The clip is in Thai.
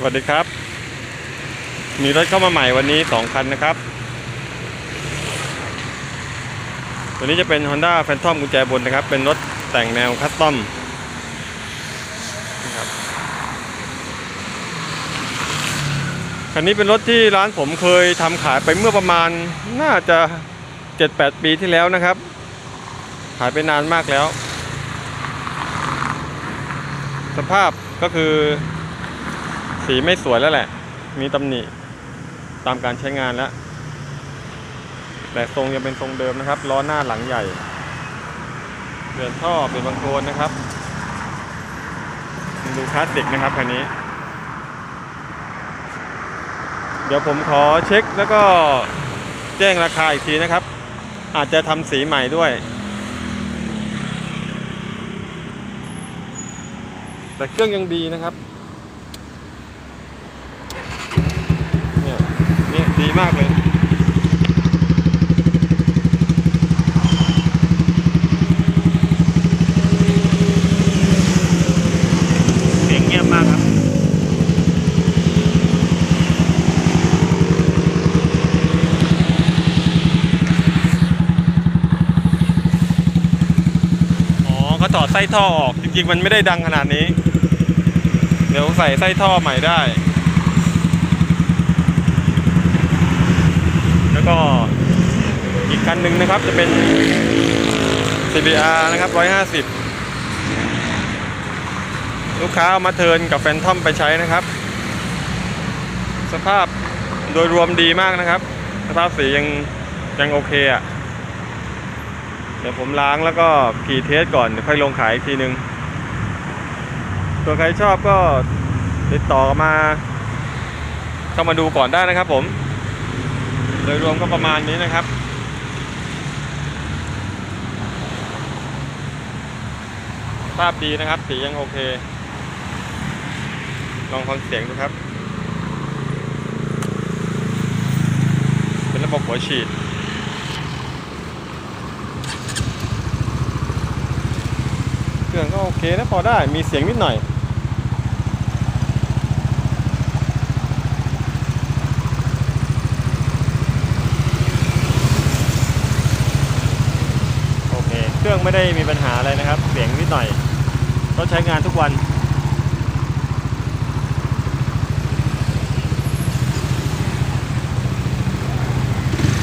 สวัสดีครับ มีรถเข้ามาใหม่วันนี้สองคันนะครับ ตัวนี้จะเป็น Honda Phantom กุญแจบนนะครับ เป็นรถแต่งแนวคัสตอมนะครับคันนี้เป็นรถที่ร้านผมเคยทำขายไปเมื่อประมาณน่าจะ7-8ปีที่แล้วนะครับ ขายไปนานมากแล้ว สภาพก็คือ สีไม่สวยแล้วแหละ มีตำหนิตามการใช้งานแล้ว แต่ทรงยังเป็นทรงเดิมนะครับ ล้อหน้าหลังใหญ่ เปลี่ยนท่อเปลี่ยนบางโคลนนะครับ ดูคลาสสิกนะครับคันนี้ เดี๋ยวผมขอเช็คแล้วก็แจ้งราคาอีกทีนะครับ อาจจะทำสีใหม่ด้วยแต่เครื่องยังดีนะครับ เนี่ยเนี่ย ดีมากเลยเสียงเงียบมากครับอ๋อเขาถอดไส้ท่อออก จริงๆ มันไม่ได้ดังขนาดนี้ เดี๋ยวใส่ไส้ท่อใหม่ได้ แล้ว ก็อีกคันหนึ่งนะครับจะเป็น CBR นะครับ 150 ลูกค้าเอามาเทินกับแฟนทอมไปใช้นะครับ สภาพโดยรวมดีมากนะครับ สภาพสียังยังโอเคอะ่ะ เดี๋ยวผมล้างแล้วก็ขี่เทสก่อนเดี๋ยวค่อยลงขายอีกทีนึงส่วนใครชอบก็ติดต่อมาเข้ามาดูก่อนได้นะครับผม ดยรวมก็ประมาณนี้นะครับ ภาพดีนะครับ สียังโอเค ลองฟังเสียงดูครับ เป็นระบบหัวฉีดเครื่องก็โอเคนะพอได้มีเสียงนิดหน่อย โอเค เค รื่องไม่ได้มีปัญหาอะไรนะครับ เสียงนิดหน่อย ก็ใช้งานทุกวัน